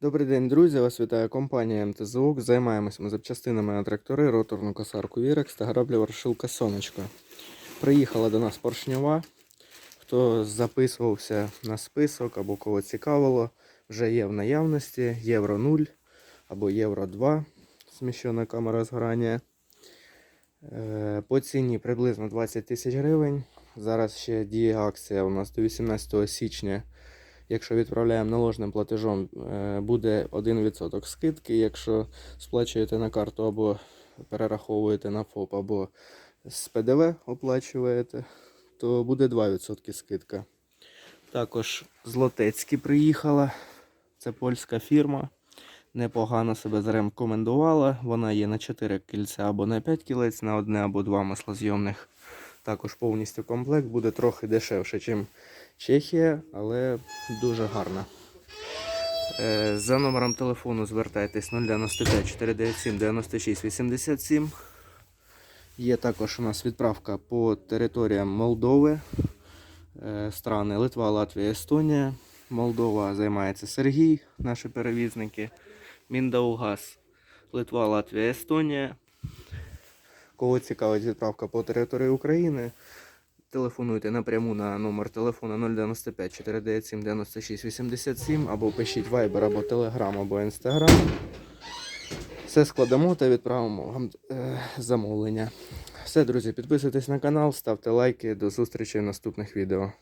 Добрий день, друзі! Вас вітає компанія МТЗОК. Займаємось ми запчастинами на трактори, роторну косарку Вірекс та граблю Ворошилка Сонечко. Приїхала до нас поршньова. Хто записувався на список або кого цікавило, вже є в наявності Євро 0 або Євро 2 зміщена камера згорання. Е, По ціні приблизно 20 тисяч гривень. Зараз ще діє акція у нас до 18 січня. Якщо відправляємо наложним платежом, е, буде 1% скидки. Якщо сплачуєте на карту або перераховуєте на ФОП, або з ПДВ оплачуєте, то буде 2% скидка. Також Злотецькі приїхала. Це польська фірма. Непогано себе зарекомендувала. Вона є на 4 кільця або на 5 кілець, на одне або два маслозйомних. Також повністю комплект буде трохи дешевше, ніж Чехія, але дуже гарна. Е, За номером телефону звертайтесь 095 497 96 87. Є також у нас відправка по територіям Молдови, е, страни Литва, Латвія, Естонія. Молдова займається Сергій, наші перевізники. Міндаугаз, Литва, Латвія, Естонія. Кого цікавить відправка по території України, телефонуйте напряму на номер телефону 095 497 96 87 або пишіть Viber або Telegram або Instagram. Все складемо та відправимо вам е, замовлення. Все, друзі, підписуйтесь на канал, ставте лайки. До зустрічі в наступних відео.